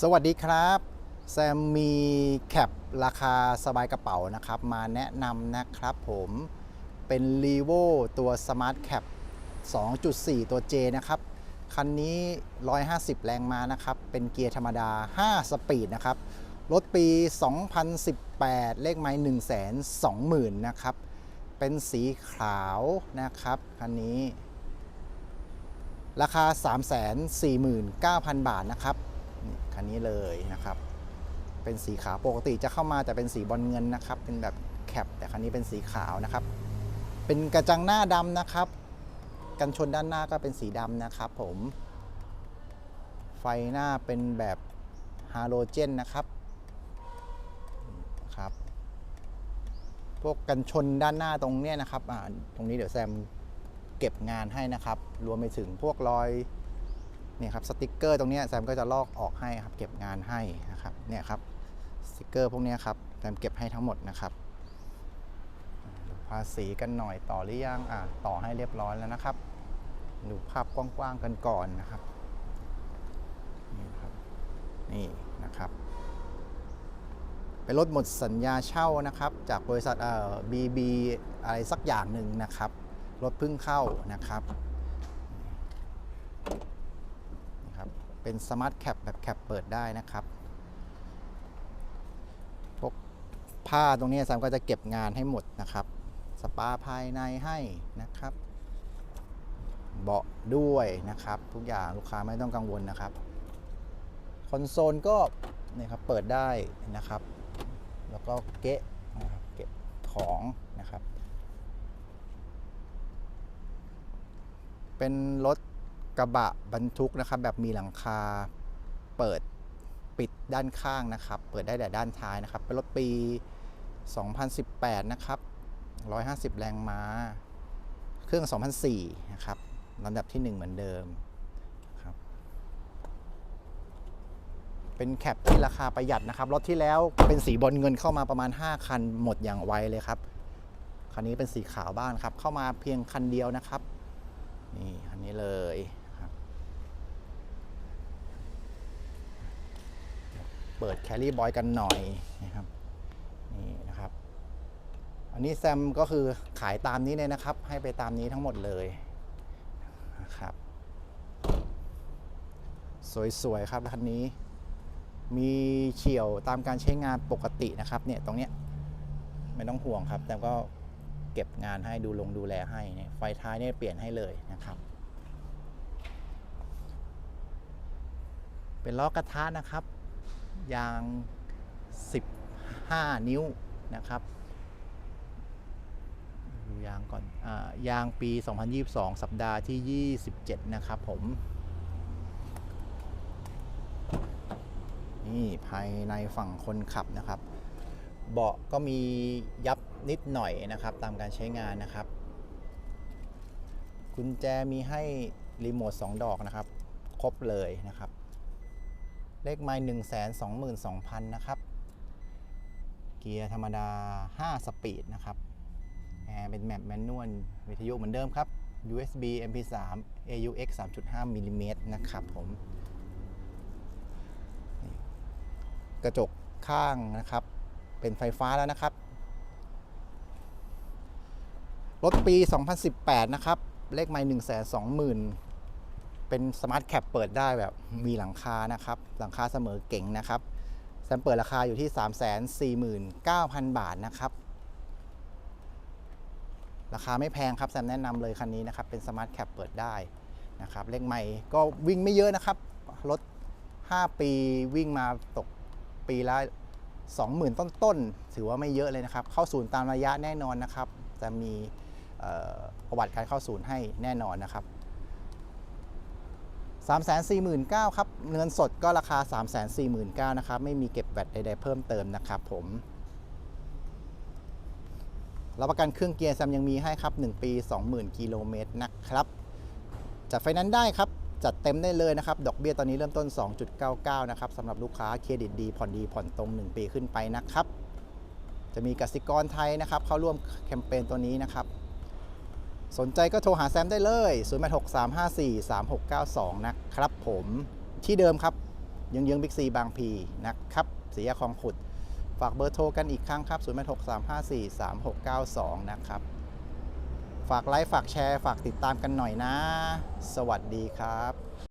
สวัสดีครับ แซมมีแคปราคาสบายกระเป๋านะครับ มาแนะนำนะครับผมเป็น r e v o ตัว Smart Cap 2.4 ตัว J นะครับ คันนี้ 150 แรงม้านะครับ เป็นเกียร์ธรรมดา 5 สปีดนะครับ รถปี 2018 เลขไม้ 1 2 0 0 0 0 นะครับ เป็นสีขาวนะครับ คันนี้ ราคา 349,000 บาทนะครับ คันนี้เลยนะครับ เป็นสีขาวปกติจะเข้ามาแต่เป็นสีบอลเงินนะครับ เป็นแบบแคปแต่คันนี้เป็นสีขาวนะครับ เป็นกระจังหน้าดำนะครับ กันชนด้านหน้าก็เป็นสีดำนะครับ ผม ไฟหน้าเป็นแบบฮาโลเจนนะครับครับ พวกกันชนด้านหน้าตรงเนี้ยนะครับอ่าตรงนี้เดี๋ยวแซมเก็บงานให้นะครับ รวมไปถึงพวกรอย เนี่ยครับสติกเกอร์ตรงเนี้ยแซมก็จะลอกออกให้ครับเก็บงานให้นะครับเนี่ยครับสติกเกอร์พวกเนี้ยครับแซมเก็บให้ทั้งหมดนะครับภาษีกันหน่อยต่อหรือยังอ่าต่อให้เรียบร้อยแล้วนะครับ ดูภาพกว้างๆกันก่อนนะครับนี่นะครับนี่นะครับเป็นรถหมดสัญญาเช่านะครับ จากบริษัทเอ่อ BB อะไรสักอย่างหนึ่งนะครับรถเพิ่งเข้านะครับนี่ครับ เป็นสมาร์ทแคปแบบแคปเปิดได้นะครับพวกผ้าตรงนี้แซมก็จะเก็บงานให้หมดนะครับ สปาภายในให้นะครับ เบาะด้วยนะครับ ทุกอย่างลูกค้าไม่ต้องกังวลนะครับ คอนโซลก็เนี่ยครับเปิดได้นะครับ แล้วก็เกะนะครับเก็บของนะครับ เป็นรถ กระบะบรรทุกนะครับ แบบมีหลังคาเปิดปิดด้านข้างนะครับ เปิดได้แต่ด้านท้ายนะครับ เป็นรถปี 2018 นะครับ 150 แรงม้า เครื่อง 2004 นะครับลำดับที่ 1 เหมือนเดิมครับเป็นแคปที่ราคาประหยัดนะครับ รถที่แล้วเป็นสีบอลเงินเข้ามาประมาณ 5 คันหมดอย่างไวเลยครับ คันนี้เป็นสีขาวบ้านครับ เข้ามาเพียงคันเดียวนะครับ นี่คันนี้เลยครับ เปิดแคลรี่บอยกันหน่อยนะครับนี่นะครับ อันนี้แซมก็คือขายตามนี้เลยนะครับ ให้ไปตามนี้ทั้งหมดเลยนะครับ สวยๆครับคันนี้ มีเฉียวตามการใช้งานปกตินะครับเนี่ยตรงเนี้ยไม่ต้องห่วงครับ แต่ก็เก็บงานให้ดูลงดูแลให้เนี่ยไฟท้ายเนี่ยเปลี่ยนให้เลยนะครับ เป็นล้อกระทะนะครับ ยาง 15 นิ้วนะครับดูยางก่อนอายางปี 2022 สัปดาห์ที่ 27 นะครับผม นี่ภายในฝั่งคนขับนะครับ เบาะก็มียับนิดหน่อยนะครับ ตามการใช้งานนะครับกุญแจมีให้รีโมท 2 ดอกนะครับ ครบเลยนะครับ เลขไม้1 2 2 2 0 0 0นะครับ เกียร์ธรรมดา 5 สปีดนะครับแอร์เป็นแมปแมนนวลวิทยุเหมือนเดิมครับ USB MP3 AUX 3.5มิลลิเมตรนะครับผมกระจกข้างนะครับ เป็นไฟฟ้าแล้วนะครับ รถปี 2018 นะครับ เลขไมล์1 2 0 0 0 เป็นสมาร์ทแคปเปิดได้แบบมีหลังคานะครับ หลังคาเสมอเก่งนะครับแซมเปิดราคาอยู่ที่ 349,000 บาทนะครับ ราคาไม่แพงครับแซมแนะนำเลยคันนี้นะครับ เป็นสมาร์ทแคปเปิดได้นะครับเลขใหม่ก็วิ่งไม่เยอะนะครับ รถ 5 ปีวิ่งมาตกปีละ 20,000 ต้นๆถือว่าไม่เยอะเลยนะครับ เข้าศูนย์ตามระยะแน่นอนนะครับ จะมีประวัติการเข้าศูนย์ให้แน่นอนนะครับ 349,000ครับ เงินสดก็ราคา 349,000นะครับ ไม่มีเก็บแวตใดๆเพิ่มเติมนะครับผมรับประกันเครื่องเกียร์แซมยังมีให้ครับ 1 ปี 20,000 กิโลเมตรนะครับ จัดไฟนั้นได้ครับ จัดเต็มได้เลยนะครับ ดอกเบี้ยตอนนี้เริ่มต้น 2.99 นะครับสำหรับลูกค้าเครดิตดี ผ่อนดี ผ่อนตรง 1 ปีขึ้นไปนะครับ จะมีกสิกรไทยนะครับ เข้าร่วมแคมเปญตัวนี้นะครับ สนใจก็โทรหาแซมได้เลย 0863543692 นะครับผมที่เดิมครับยืงยังบิ๊กซีบางพีนะครับสีแยกคลองขุด ฝากเบอร์โทรกันอีกครั้งครับ0 6 3 5 4 3 6 9 2 นะครับ ฝากไลค์ ฝากแชร์ ฝากติดตามกันหน่อยนะ สวัสดีครับ